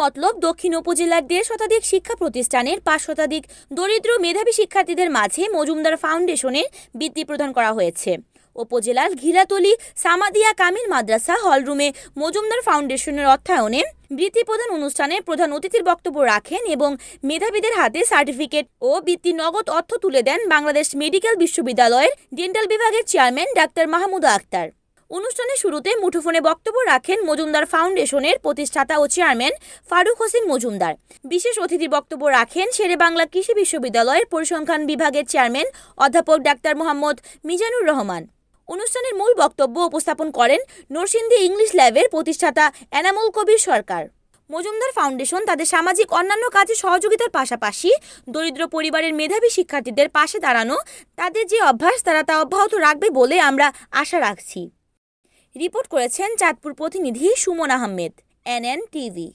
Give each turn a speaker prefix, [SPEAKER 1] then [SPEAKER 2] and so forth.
[SPEAKER 1] মতলব দক্ষিণ উপজেলার দেড় শতাধিক শিক্ষা প্রতিষ্ঠানের পাঁচ শতাধিক দরিদ্র মেধাবী শিক্ষার্থীদের মাঝে মজুমদার ফাউন্ডেশনের বৃত্তি প্রদান করা হয়েছে। উপজেলার ঘিরাতলি সামাদিয়া কামিল মাদ্রাসা হলরুমে মজুমদার ফাউন্ডেশনের অর্থায়নে বৃত্তি প্রদান অনুষ্ঠানে প্রধান অতিথির বক্তব্য রাখেন এবং মেধাবীদের হাতে সার্টিফিকেট ও বৃত্তি নগদ অর্থ তুলে দেন বাংলাদেশ মেডিকেল বিশ্ববিদ্যালয়ের ডেন্টাল বিভাগের চেয়ারম্যান ডাক্তার মাহমুদা আক্তার। অনুষ্ঠানের শুরুতে মুঠোফোনে বক্তব্য রাখেন মজুমদার ফাউন্ডেশনের প্রতিষ্ঠাতা ও চেয়ারম্যান ফারুক হোসেন মজুমদার। বিশেষ অতিথির বক্তব্য রাখেন শেরে বাংলা কৃষি বিশ্ববিদ্যালয়ের পরিসংখ্যান বিভাগের চেয়ারম্যান অধ্যাপক ডাক্তার মোহাম্মদ মিজানুর রহমান। অনুষ্ঠানের মূল বক্তব্য উপস্থাপন করেন নরসিংদী ইংলিশ ল্যাবের প্রতিষ্ঠাতা এনামুল কবির সরকার। মজুমদার ফাউন্ডেশন তাদের সামাজিক অন্যান্য কাজে সহযোগিতার পাশাপাশি দরিদ্র পরিবারের মেধাবী শিক্ষার্থীদের পাশে দাঁড়ানো, তাদের যে অভ্যাস তারা তা অব্যাহত রাখবে বলে আমরা আশা রাখছি। রিপোর্ট করেছেন চাঁদপুর প্রতিনিধি সুমন আহমেদ এনএন টিভি।